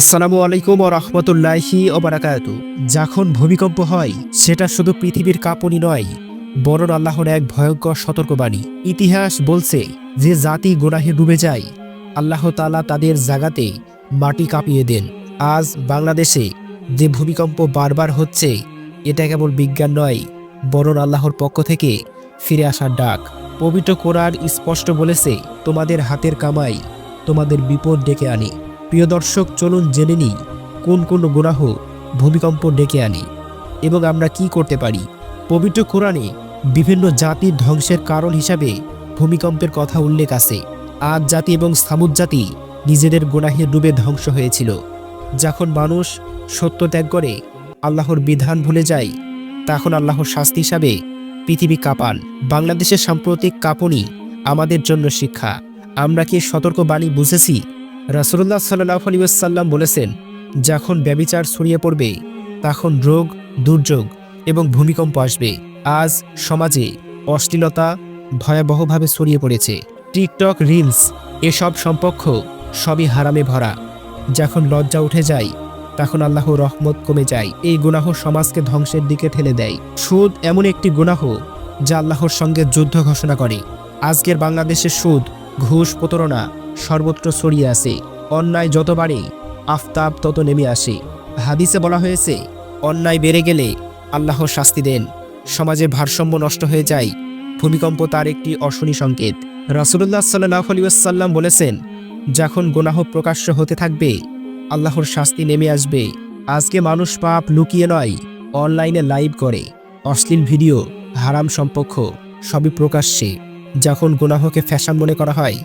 আসসালামু আলাইকুম ও রহমতুল্লাহি ওবারাকাতু যখন ভূমিকম্প হয়, সেটা শুধু পৃথিবীর কাঁপনি নয়, বরং আল্লাহর এক ভয়ঙ্কর সতর্কবাণী। ইতিহাস বলছে যে জাতি গোনাহে ডুবে যায়, আল্লাহ তালা তাদের জাগাতে মাটি কাঁপিয়ে দেন। আজ বাংলাদেশে যে ভূমিকম্প বারবার হচ্ছে, এটা কেবল বিজ্ঞান নয়, বরং আল্লাহর পক্ষ থেকে ফিরে আসার ডাক। পবিত্র কোরআন স্পষ্ট বলেছে, তোমাদের হাতের কামাই তোমাদের বিপদ ডেকে আনে। প্রিয় দর্শক, চলুন জেনে নিই কোন কোন গুনাহ ভূমিকম্প ডেকে আনে এবং আমরা কি করতে পারি। পবিত্র কোরআনে বিভিন্ন জাতির ধ্বংসের কারণ হিসাবে ভূমিকম্পের কথা উল্লেখ আছে। আজ জাতি এবং সামুদ জাতি নিজেদের গুনাহে ডুবে ধ্বংস হয়েছিল। যখন মানুষ সত্য ত্যাগ করে আল্লাহর বিধান ভুলে যায়, তখন আল্লাহর শাস্তি হিসাবে পৃথিবী কাঁপান। বাংলাদেশের সাম্প্রতিক কাঁপনি আমাদের জন্য শিক্ষা। আমরা কি সতর্কবাণী বুঝেছি? রাসুল্লাহ সাল্লাহ আলিয়াল্লাম বলেছেন, যখন ব্যবিচার ছড়িয়ে পড়বে, তখন রোগ, দুর্যোগ এবং ভূমিকম্প আসবে। আজ সমাজে অশ্লীলতা ভয়াবহভাবে ছড়িয়ে পড়েছে। টিকটক, রিলস এসব সম্পর্ক সবই হারামে ভরা। যখন লজ্জা উঠে যায়, তখন আল্লাহ রহমত কমে যায়। এই গুনাহ সমাজকে ধ্বংসের দিকে ঠেলে দেয়। সুদ এমন একটি গুনাহ যা আল্লাহর সঙ্গে যুদ্ধ ঘোষণা করে। আজকের বাংলাদেশের সুদ, ঘুষ, প্রতারণা সর্বত্র ছড়িয়ে আছে। অন্যায় যত বাড়ে আফতাব তত নেমে আসে। হাদিসে বলা হয়েছে, অন্যায় বেড়ে গেলে আল্লাহ শাস্তি দেন। সমাজে ভারসাম্য নষ্ট হয়ে যায়। ভূমিকম্প তার একটি অশনি সংকেত। রাসুলুল্লাহ সাল্লাহ আলিয়াল্লাম বলেছেন, যখন গুনাহ প্রকাশ্য হতে থাকবে, আল্লাহর শাস্তি নেমে আসবে। আজকে মানুষ পাপ লুকিয়ে নয়, অনলাইনে লাইভ করে। অশ্লীল ভিডিও, হারাম সম্পর্ক, সবই প্রকাশ্যে। যখন গুনাহকে ফ্যাশন মনে করা হয়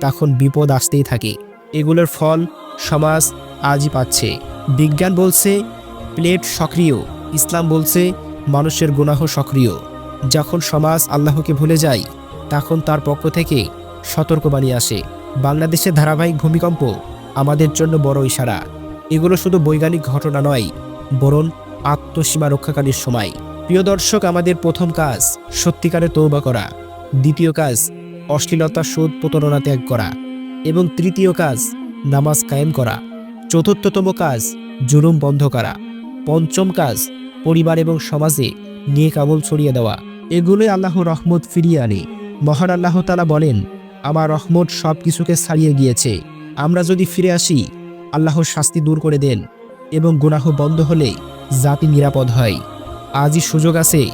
তখন বিপদ আসতেই থাকে। এগুলোর ফল সমাজ আজই পাচ্ছে। বিজ্ঞান বলছে, প্লেট সক্রিয়। ইসলাম বলছে, মানুষের গুনাহ সক্রিয়। যখন সমাজ আল্লাহকে ভুলে যায়, তখন তার পক্ষ থেকে সতর্কবাণী আসে। বাংলাদেশের ধারাবাহিক ভূমিকম্প আমাদের জন্য বড় ইশারা। এগুলো শুধু বৈজ্ঞানিক ঘটনা নয়, বরং আত্মসীমা রক্ষাকারীর সময়। প্রিয় দর্শক, আমাদের প্রথম কাজ সত্যিকারে তৌবা করা। দ্বিতীয় কাজ অশ্লীলতা, সুদ, প্রতারণা ত্যাগ করা এবং তৃতীয় কাজ, নামাজ কায়েম করা। চতুর্থতম কাজ, জুলুম বন্ধ করা। পঞ্চম কাজ, পরিবার এবং সমাজে নিয়ে কাবল ছড়িয়ে দেওয়া। এগুলোই আল্লাহ রহমত ফিরিয়ে আনে। মহান আল্লাহ তালা বলেন, আমার রহমত সব কিছুকে ছাড়িয়ে গিয়েছে। আমরা যদি ফিরে আসি, আল্লাহর শাস্তি দূর করে দেন এবং গুনাহ বন্ধ হলে জাতি নিরাপদ হয়। আজই সুযোগ আছে,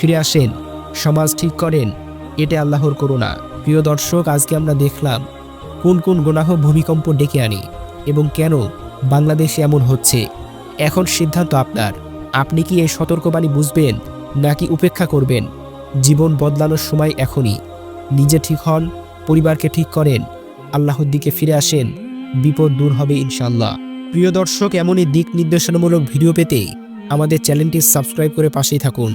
ফিরে আসেন, সমাজ ঠিক করেন এটা আল্লাহর করুণা। প্রিয় দর্শক, আজকে আমরা দেখলাম কোন কোন গুনাহ ভূমিকম্প ডেকে আনি এবং কেন বাংলাদেশে এমন হচ্ছে। এখন সিদ্ধান্ত আপনার। আপনি কি এই সতর্কবাণী বুঝবেন নাকি উপেক্ষা করবেন? জীবন বদলানোর সময় এখনই। নিজে ঠিক হন, পরিবারকে ঠিক করেন, আল্লাহর দিকে ফিরে আসেন, বিপদ দূর হবে ইনশাল্লাহ প্রিয় দর্শক, এমনই দিক নির্দেশনামূলক ভিডিও পেতে আমাদের চ্যানেলটি সাবস্ক্রাইব করে পাশেই থাকুন।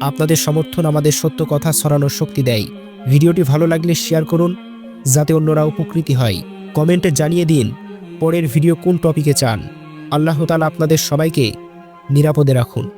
আপনাদের সমর্থন আমাদের সত্য কথা ছড়ানোর শক্তি দেয়। ভিডিওটি ভালো লাগলে শেয়ার করুন, যাতে অন্যরা উপকৃত হয়। কমেন্টে জানিয়ে দিন পরের ভিডিও কোন টপিকে চান। আল্লাহ তালা আপনাদের সবাইকে নিরাপদে রাখুন।